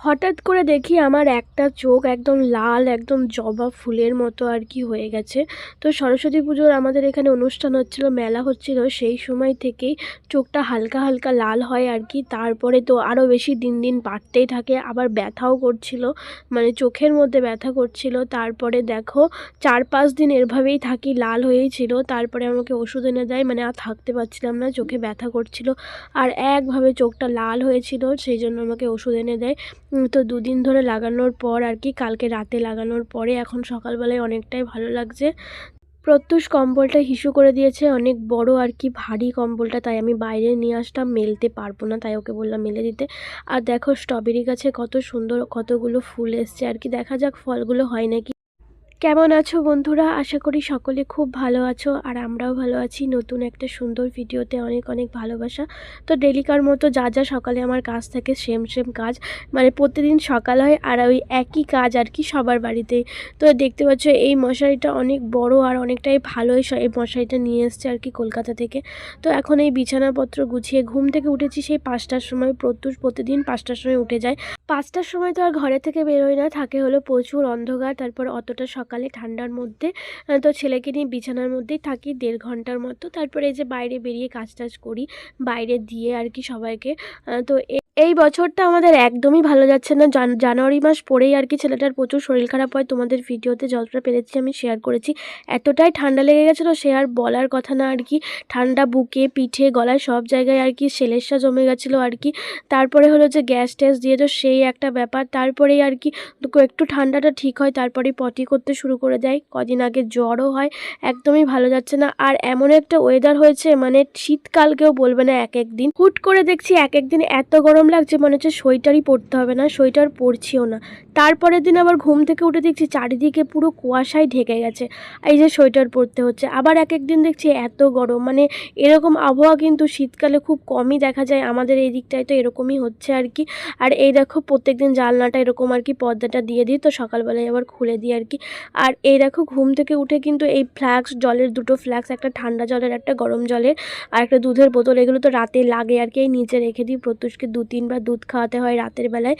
হঠাৎ করে দেখি আমার একটা চোখ একদম লাল, একদম জবা ফুলের মতো আর কি হয়ে গেছে। তো সরস্বতী পুজোর আমাদের এখানে অনুষ্ঠান হচ্ছিল, মেলা হচ্ছিল। সেই সময় থেকেই চোখটা হালকা হালকা লাল হয় আর কি। তারপরে তো আরও বেশি দিন দিন বাড়তেই থাকে। আবার ব্যথাও করছিল মানে চোখের মধ্যে ব্যথা করছিল। তারপরে দেখো, চার, পাঁচ দিন এরভাবেই থাকি, লাল হয়েই ছিল। তারপরে আমাকে ওষুধ এনে দেয় মানে আর থাকতে পারছিলাম না, চোখে ব্যথা করছিল। আর একভাবে চোখটা লাল হয়েছিল, সেই জন্য আমাকে ওষুধ এনে দেয়। তো দুদিন ধরে লাগানোর পর আর কি, কালকে রাতে লাগানোর পরে এখন সকালবেলায় অনেকটাই ভালো লাগছে। প্রত্যুষ কম্বলটা হিসু করে দিয়েছে, অনেক বড় আর কি ভারী কম্বলটা, তাই আমি বাইরে নিয়ে আসলাম মেলতে পারব না, তাই ওকে বললাম মেলে দিতে। আর দেখো, স্ট্রবেরি গাছে কত সুন্দর কতগুলো ফুল এসছে, আর কি দেখা যাক ফলগুলো হয় নাকি। কেমন আছো বন্ধুরা? আশা করি সকলে খুব ভালো আছো আর আমরাও ভালো আছি। নতুন একটা সুন্দর ভিডিওতে অনেক অনেক ভালোবাসা। তো ডেলিকার মতো যা যা সকালে আমার কাজ থাকে, সেম সেম কাজ। মানে প্রতিদিন সকাল হয় আর ওই একই কাজ আর কি সবার বাড়িতেই তো দেখতে পাচ্ছ এই মশারিটা অনেক বড় আর অনেকটাই ভালো এই মশারিটা নিয়ে এসছে আর কি কলকাতা থেকে। তো এখন এই বিছানাপত্র গুছিয়ে ঘুম থেকে উঠেছি সেই পাঁচটার সময়। প্রত্যুষ প্রতিদিন পাঁচটার সময় উঠে যায়। পাঁচটার সময় তো আর ঘরে থেকে বেরোয় না। থাকে হলো প্রচুর অন্ধকার, তারপর অতটা ঠান্ডার মধ্যে তো ছেলেকে নিয়ে বিছানার মধ্যেই থাকি দেড় ঘণ্টার মতো। তারপরে এই যে বাইরে বেরিয়ে কাজ টাজ করি, বাইরে দিয়ে আর কি সবাইকে তো এই বছরটা আমাদের একদমই ভালো যাচ্ছে না। জানুয়ারি মাস পরেই আর কি ছেলেটার প্রচুর শরীর খারাপ হয়। তোমাদের ভিডিওতে যতটা পেরেছি আমি শেয়ার করেছি। এতটাই ঠান্ডা লেগে গেছিল, সে আর বলার কথা না আর কি। ঠান্ডা বুকে, পিঠে, গলায় সব জায়গায় আর কি সেলেসা জমে গেছিল আর কি। তারপরে হলো যে গ্যাস ট্যাস দিয়ে তো সেই একটা ব্যাপার। তারপরেই আর কি একটু ঠান্ডাটা ঠিক হয় তারপরে পটি করতে শুরু করে দেয়। কদিন আগে জ্বরও হয়, একদমই ভালো যাচ্ছে না। আর এমন একটা ওয়েদার হয়েছে মানে শীতকালকেও বলবে না এক এক দিন। হুট করে দেখছি এক এক দিন এত গরম লাগছে, মনে হচ্ছে সোয়েটারই পরতে হবে না, সোয়েটার পরছিও না। তারপরের দিন আবার ঘুম থেকে উঠে দেখছি চারিদিকে পুরো কুয়াশায় ঢেকে গেছে। এই যে সোয়েটার পরতে হচ্ছে, আবার এক এক দিন দেখছি এত গরম। মানে এরকম আবহাওয়া কিন্তু শীতকালে খুব কমই দেখা যায়, আমাদের এই দিকটায় তো এরকমই হচ্ছে আর কি। আর এই দেখো, প্রত্যেকদিন জানলাটা এরকম আর কি পর্দাটা দিয়ে দিই, তো সকালবেলায় আবার খুলে দিই আর কি। আর এই দেখো, ঘুম থেকে উঠে কিন্তু এই ফ্ল্যাক্স জলের দুটো ফ্ল্যাক্স একটা ঠান্ডা জলের, একটা গরম জলের আর একটা দুধের বোতল, এগুলো তো রাতে লাগে আর কি নিচে রেখে দিই। প্রত্যুষকে দু তিনবার দুধ খাওয়াতে হয় রাতের বেলায়।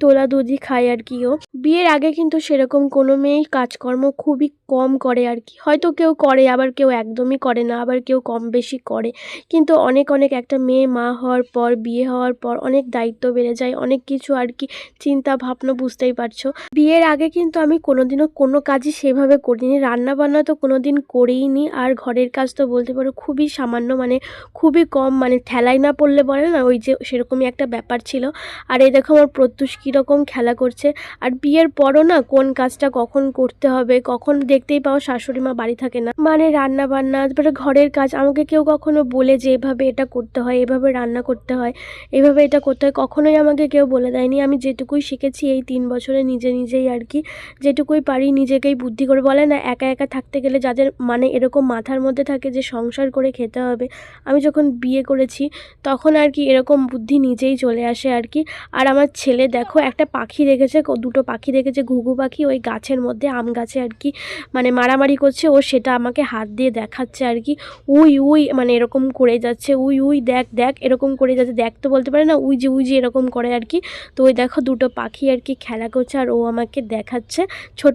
তোলা দুধই খায় আর কি ও। বিয়ের আগে কিন্তু সেরকম কোনো মেয়েই কাজকর্ম খুবই কম করে আর কি। হয়তো কেউ করে, আবার কেউ একদমই করে না, আবার কেউ কম বেশি করে। কিন্তু অনেক অনেক একটা মেয়ে মা হওয়ার পর, বিয়ে হওয়ার পর অনেক দায়িত্ব বেড়ে যায়, অনেক কিছু আর কি চিন্তা ভাবনা বুঝতেই পারছ। বিয়ের আগে কিন্তু আমি কোনোদিনও কোনো কাজই সেভাবে করিনি। রান্না বান্না তো কোনো দিন করেইনি। আর ঘরের কাজ তো বলতে পারো খুবই সামান্য মানে খুবই কম মানে ঠেলাই না পড়লে বলে না, ওই যে সেরকমই একটা ব্যাপার ছিল। আর এই দেখো আমার প্রত্যুষ কীরকম খেলা করছে। আর বিয়ের পরও না কোন কাজটা কখন করতে হবে, কখন দেখতেই পাও শাশুড়ি মা বাড়ি থাকে না। মানে রান্না বান্না তারপরে ঘরের কাজ, আমাকে কেউ কখনো বলে যে এভাবে এটা করতে হয়, এভাবে রান্না করতে হয়, এভাবে এটা করতে হয়, কখনোই আমাকে কেউ বলে দেয়নি। আমি যেটুকুই শিখেছি এই তিন বছরে নিজে নিজেই আর কি, যেটুকুই পারি নিজেকেই বুদ্ধি করে বলে না, একা একা থাকতে গেলে যাদের মানে এরকম মাথার মধ্যে থাকে যে সংসার করে খেতে হবে, আমি যখন বিয়ে করেছি তখন আর কি এরকম বুদ্ধি নিজেই চলে আসে আর কি। আর আমার ছেলে দেখো একটা পাখি দেখেছে দুটো পাখি দেখেছে, ঘুঘু পাখি, ওই গাছের মধ্যে আম গাছে আর কি মানে মারামারি করছে, ও সেটা আমাকে হাত দিয়ে দেখাচ্ছে আর কি, উই উই মানে এরকম করে যাচ্ছে, উই উই, দেখ দেখ, এরকম করে যাচ্ছে, দেখ তো বলতে পারে না, উই যে উই যে, এরকম করে আর কি, তো ওই দেখো দুটো পাখি আর কি খেলা করছে, আর ও আমাকে দেখাচ্ছে, ছোট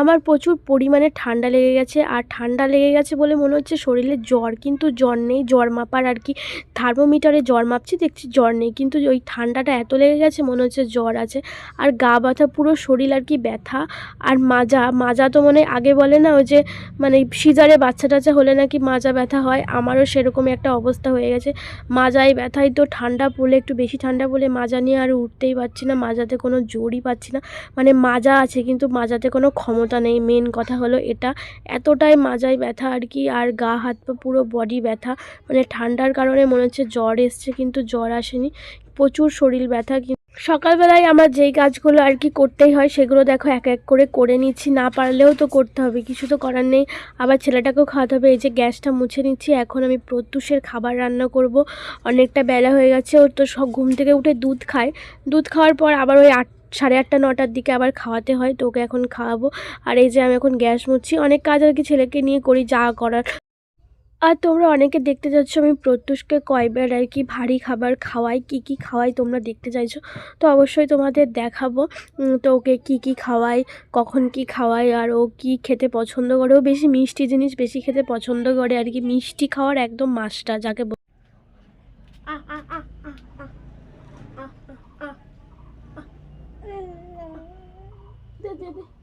আমার প্রচুর পরিমাণে ঠান্ডা লেগে গেছে, আর ঠান্ডা লেগে গেছে বলে মনে হচ্ছে শরীরে জ্বর, কিন্তু জ্বর নেই, জ্বর মাপার আর কি থার্মোমিটারে জ্বর মাপছি, দেখছি জ্বর নেই, কিন্তু ওই ঠান্ডাটা এত লেগে গেছে মনে হচ্ছে জ্বর আছে, আর গা ব্যথা, পুরো শরীর আর কি ব্যথা, আর মাজা মাজা তো মনে আগে বলে না ওই যে মানে সিজারে বাচ্চা টাচ্চা হলে নাকি মাজা ব্যথা হয়, আমারও সেরকমই একটা অবস্থা হয়ে গেছে, মাজায় ব্যথায় তো ঠান্ডা পড়লে, একটু বেশি ঠান্ডা পড়লে মাজা নিয়ে আর উঠতেই পারছি না, মাজাতে কোনো জোরই পাচ্ছি না মানে মাজা আছে কিন্তু মাজাতে কোনো ক্ষমতা নেই। মেন কথা হলো এটা। এতটাই মাজায় ব্যথা আর কি, আর গা, হাত, পা পুরো বডি ব্যথা। মানে ঠান্ডার কারণে মনে হচ্ছে জ্বর এসছে কিন্তু জ্বর আসেনি। প্রচুর শরীর ব্যথা সকালবেলায় আমার যেই কাজগুলো আর কি করতেই হয় সেগুলো দেখো এক এক করে করে নিচ্ছি। না পারলেও তো করতে হবে, কিছু তো করার নেই। আবার ছেলেটাকেও খাওয়াতে হবে, এই যে গ্যাসটা মুছে নিচ্ছি। এখন আমি প্রত্যুষের খাবার রান্না করব। অনেকটা বেলা হয়ে গেছে, ওর তো সব ঘুম থেকে উঠে দুধ খায়। দুধ খাওয়ার পর আবার ওই আট সাড়ে আটটা, নটার দিকে আবার খাওয়াতে হয়, তো ওকে এখন খাওয়াবো। আর এই যে আমি এখন গ্যাস মুছছি, অনেক কাজ আর কি ছেলেকে নিয়ে করি যা করার। আর তোমরা অনেকে দেখতে যাচ্ছ আমি প্রত্যুষকে কয়বার আর কি ভারী খাবার খাওয়াই, কি কি খাওয়াই তোমরা দেখতে চাইছো, তো অবশ্যই তোমাদের দেখাবো তো ওকে কি কি খাওয়াই, কখন কি খাওয়াই, আর ও কি খেতে পছন্দ করে। ও বেশি মিষ্টি জিনিস বেশি খেতে পছন্দ করে আর কি, মিষ্টি খাওয়ার একদম মাস্টার, যাকে বল- দে, দে, দে।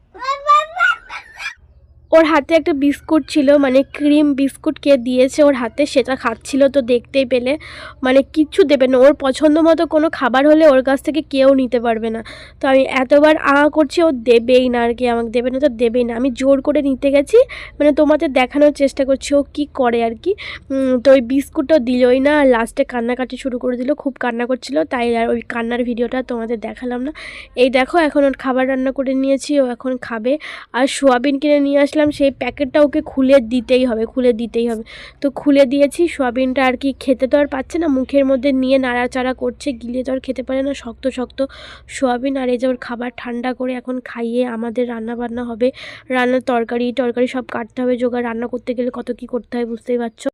ওর হাতে একটা বিস্কুট ছিল মানে ক্রিম বিস্কুট কে দিয়েছে ওর হাতে, সেটা খাচ্ছিল তো দেখতেই পেলে। মানে কিচ্ছু দেবে না, ওর পছন্দ মতো কোনো খাবার হলে ওর কাছ থেকে কেউ নিতে পারবে না। তো আমি এতবার আ করছি, ও দেবেই না আর কি, আমাকে দেবে না তো দেবেই না। আমি জোর করে নিতে গেছি মানে তোমাদের দেখানোর চেষ্টা করছি ও কী করে আর কি। তো ওই বিস্কুটও দিলই না, আর লাস্টে কান্নাকাটি শুরু করে দিল, খুব কান্না করছিল, তাই আর ওই কান্নার ভিডিওটা তোমাদের দেখালাম না। এই দেখো, এখন ওর খাবার রান্না করে নিয়েছি, ও এখন খাবে। আর সোয়াবিন কিনে নিয়ে আসলাম সেই প্যাকেটটা ওকে খুলে দিতেই হবে, খুলে দিতেই হবে। তো খুলে দিয়েছি, সোয়াবিনটা আর কি খেতে তো আর পাচ্ছে না, মুখের মধ্যে নিয়ে নাড়াচাড়া করছে, গিলে তো আর খেতে পারে না, শক্ত শক্ত সোয়াবিন আর এই যে ওর খাবার ঠান্ডা করে এখন খাইয়ে আমাদের রান্না বান্না হবে। রান্নার তরকারি, টরকারি সব কাটতে হবে জোগাড় রান্না করতে গেলে কত কি করতে হয় বুঝতেই পারছ?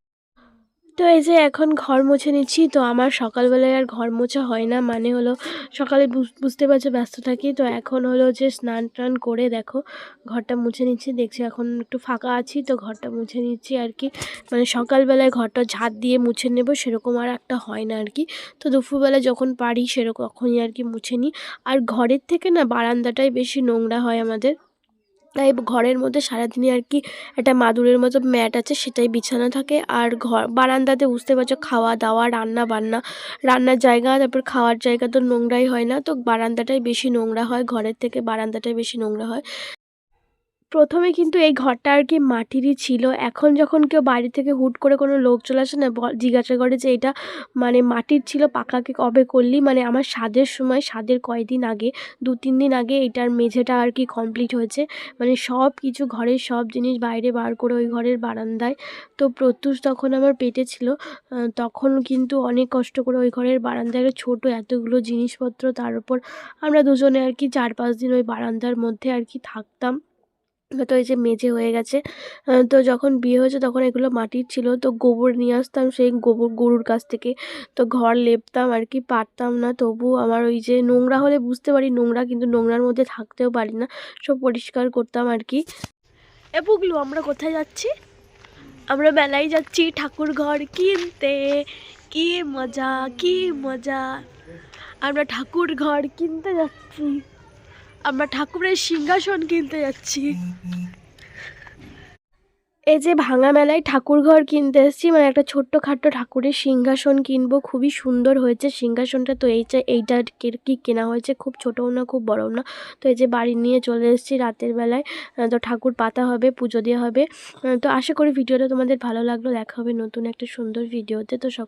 তো এই যে এখন ঘর মুছে নিচ্ছি, তো আমার সকালবেলায় আর ঘর মোছা হয় না। মানে হলো, সকালে বুঝ- বুঝতে পারছ ব্যস্ত থাকি তো এখন হলো যে স্নান টান করে দেখো, ঘরটা মুছে নিচ্ছি। দেখছি এখন একটু ফাঁকা আছি, তো ঘরটা মুছে নিচ্ছি আর কি। মানে সকালবেলায় ঘরটা ঝাঁট দিয়ে মুছে নেব, সেরকম আর একটা হয় না আর কি। তো দুপুরবেলা যখন পারি, সেরকম তখনই আর কি মুছে নিই। আর ঘরের থেকে না, বারান্দাটাই বেশি নোংরা হয় আমাদের। তাই ঘরের মধ্যে সারাদিনই আর কি একটা মাদুরের মতো ম্যাট আছে, সেটাই বিছানা থাকে। আর ঘর, বারান্দাতে বুঝতে পারছ, খাওয়া দাওয়া, রান্না বান্না, রান্নার জায়গা, তারপর খাওয়ার জায়গা তো নোংরাই হয় না। তো বারান্দাটাই বেশি নোংরা হয়, ঘরের থেকে বারান্দাটাই বেশি নোংরা হয়। প্রথমে কিন্তু এই ঘরটা আর কি মাটিরই ছিল। এখন যখন কেউ বাড়ি থেকে হুট করে কোনো লোক চলে আসে না জিজ্ঞাসা করে যে এটা মানে মাটির ছিল, পাকাকে কবে করলি? মানে আমার স্বাদের সময়, স্বাদের কয়দিন আগে, দু, তিন দিন আগে এটার মেঝেটা আর কি কমপ্লিট হয়েছে। মানে সব কিছু ঘরের সব জিনিস বাইরে বার করে ওই ঘরের বারান্দায়। তো প্রত্যুষ তখন আমার পেটে ছিল তখন কিন্তু অনেক কষ্ট করে ওই ঘরের বারান্দায় ছোটো এতগুলো জিনিসপত্র তার উপর আমরা দুজনে আর কি চার পাঁচ দিন ওই বারান্দার মধ্যে আর কি থাকতাম। তো এই যে মেঝে হয়ে গেছে তো যখন বিয়ে হয়েছে তখন এগুলো মাটির ছিল, তো গোবর নিয়ে আসতাম, সেই গোবর গরুর কাছ থেকে, তো ঘর লেপতাম আর কি, পারতাম না, তবু আমার ওই যে নোংরা হলে বুঝতে পারি নোংরা, কিন্তু নোংরার মধ্যে থাকতেও পারি না, সব পরিষ্কার করতাম আর কি। এ আমরা কোথায় যাচ্ছি? আমরা মেলায় যাচ্ছি ঠাকুর ঘর কিনতে, কি মজা কি মজা। আমরা ঠাকুর ঘর কিনতে যাচ্ছি। আমরা ঠাকুরের সিংহাসন কিনতে যাচ্ছি। এই যে ভাঙা মেলায় ঠাকুর ঘর কিনতে এসেছি মানে একটা ছোট্ট খাট্ট ঠাকুরের সিংহাসন কিনবো। খুবই সুন্দর হয়েছে, সিংহাসনটা তো এই এইটা কে- কি কেনা হয়েছে? খুব ছোটও না, খুব বড়ও না। তো এই যে বাড়ি নিয়ে চলে এসেছি রাতের বেলায় তো ঠাকুর পাতা হবে, পুজো দেওয়া হবে। তো আশা করি ভিডিওটা তোমাদের ভালো লাগল। দেখা হবে নতুন একটা সুন্দর ভিডিওতে। তো সকল